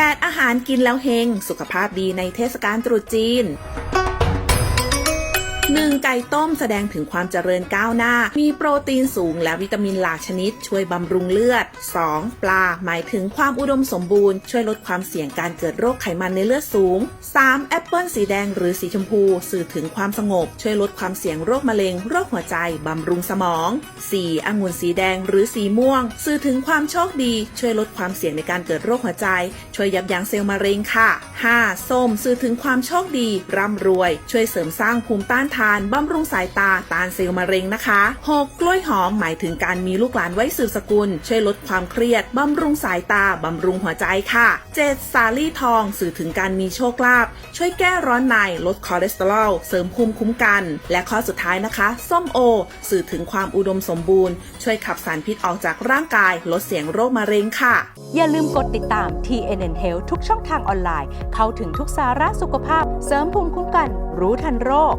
8 อาหารกินแล้วเฮง สุขภาพดีในเทศกาลตรุษจีน 1. ไก่ต้มแสดงถึงความเจริญก้าวหน้า มีโปรตีนสูงและวิตามินหลากชนิด ช่วยบำรุงเลือด 2. ปลา หมายถึงความอุดมสมบูรณ์ ช่วยลดความเสี่ยงการเกิดโรคไขมันในเลือดสูง 3. แอปเปิลสีแดงหรือสีชมพู สื่อถึงความสงบ ช่วยลดความเสี่ยงโรคมะเร็ง โรคหัวใจ บำรุงสมอง 4. องุ่นสีแดงหรือสีม่วง สื่อถึงความโชคดี ช่วยลดความเสี่ยงในการเกิดโรคหัวใจ ช่วยยับยั้งเซลล์มะเร็งค่ะ 5. ส้ม สื่อถึงความโชคดี ร่ำรวย ช่วยเสริมสร้างภูมิต้านทานบำรุงสายตาต้านเซลล์มะเร็งนะคะ 6. กล้วยหอมหมายถึงการมีลูกหลานไว้สืบสกุล ช่วยลดความเครียดบำรุงสายตาบำรุงหัวใจค่ะ 7. สาลี่ทองสื่อถึงการมีโชคลาภช่วยแก้ร้อนในลดคอเลสเตอรอลเสริมภูมิคุ้มกัน และข้อสุดท้ายนะคะ ส้มโอ สื่อถึงความอุดมสมบูรณ์ ช่วยขับสารพิษออกจากร่างกาย ลดเสี่ยงโรคมะเร็งค่ะ อย่าลืมกดติดตาม TNN Health ทุกช่องทางออนไลน์ เข้าถึงทุกสาระสุขภาพ เสริมภูมิคุ้มกัน รู้ทันโรค